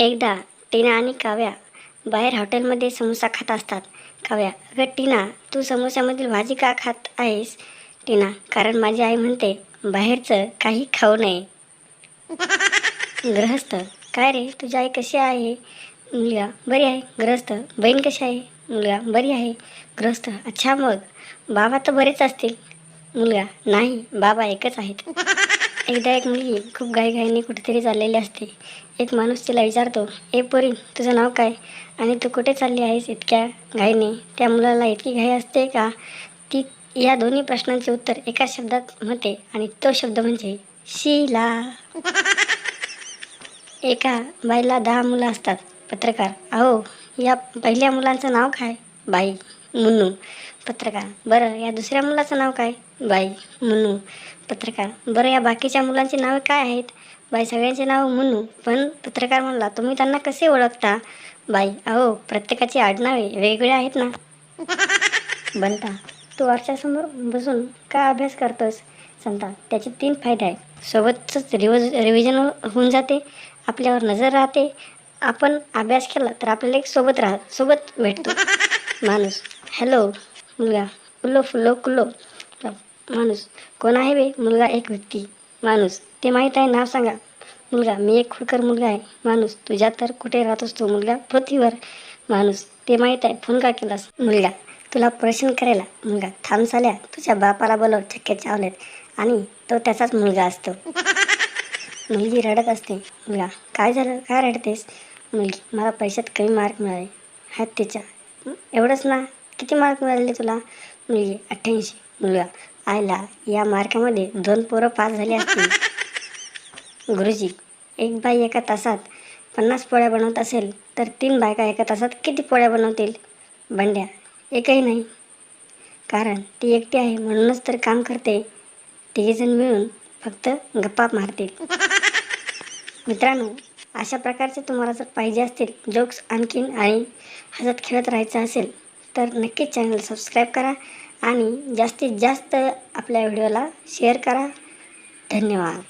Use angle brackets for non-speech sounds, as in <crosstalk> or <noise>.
एकदा टीना आणि काव्या बाहेर हॉटेलमध्ये समोसा खात असतात. काव्या अगं टीना तू समोस्यामधील भाजी का खात आहेस? टीना कारण माझी आई म्हणते बाहेरचं काही खाऊ नये. ग्रहस्थ काय रे? तुझी आई कशी आहे? मुलगा बरी आहे. ग्रहस्थ बहीण कशी आहे? मुलगा बरी आहे. ग्रहस्थ अच्छा मग बाबा तर बरेच असतील. मुलगा नाही बाबा एकच आहेत. एकदा एक मुलगी खूप घाईघाईने कुठेतरी चाललेली असते. एक माणूस तिला विचारतो ए पोरी तुझं नाव काय? आणि तू कुठे चालली आहेस इतक्या घाईने? त्या मुलाला इतकी घाई असते का? ती या दोन्ही प्रश्नांचे उत्तर एका शब्दात म्हणते आणि तो शब्द म्हणजे शिला. एका बाईला दहा मुलं असतात पत्रकार. अहो या पहिल्या मुलांचं नाव काय? बाई. मुन्नू पत्रकार. बरं या दुसऱ्या मुलाचं नाव काय? बाई मुन्नू पत्रकार. बरं या बाकीच्या मुलांची नावे काय आहेत? बाई सगळ्यांचे नाव मुन्नू पण पत्रकार म्हणला तुम्ही त्यांना कसे ओळखता? बाई अहो प्रत्येकाची आडनावे वेगळे आहेत ना. <laughs> बनता तू आरशासमोर बसून का अभ्यास करतोस? संता त्याचे तीन फायदे आहेत. सोबतच रिवज रिव्हिजन होऊन जाते आपल्यावर नजर राहते. आपण अभ्यास केला तर आपल्याला एक सोबत राह सोबत भेटतो. <laughs> माणूस हॅलो मुलगा. फुल्लो फुल्लो कुल्लो माणूस. कोण आहे बे? मुलगा एक व्यक्ती. माणूस. ते माहीत आहे? नाव सांगा. मुलगा. मी एक खुडकर मुलगा आहे. माणूस. तुझ्या तर कुठे राहतोस असतो मुलगा? पृथ्वीवर. माणूस. ते माहीत आहे. फोन का केलास? मुलगा. तुला प्रश्न करायला. मुलगा. थांब झाल्या तुझ्या बापाला बोलव. चक्क्या चावलेत आणि तो त्याचाच मुलगा असतो. मुलगी रडत असते. मुलगा. काय झालं? काय रडतेस? मुलगी. मला पैशात कमी मार्क मिळाले. आहेत त्याच्या एवढंच ना? किती मार्क मिळाले तुला? मुलगी अठ्ठ्याऐंशी. मुलगा आयला या मार्कामध्ये दोन पोरं पास झाली असतील. <laughs> गुरुजी एक बाई एका तासात पन्नास पोळ्या बनवत असेल तर तीन बायका एका तासात किती पोळ्या बनवतील? बंड्या एकही नाही. कारण ती एकटी आहे म्हणूनच तर काम करते. तिघेजण मिळून फक्त गप्पा मारतील. <laughs> मित्रांनो अशा प्रकारचे तुम्हाला जर पाहिजे असतील जोक्स आणखीन आणि हसत खेळत राहायचं असेल तर नक्कीच चॅनल सबस्क्राईब करा आणि जास्तीत जास्त आपल्या व्हिडिओला शेअर करा. धन्यवाद.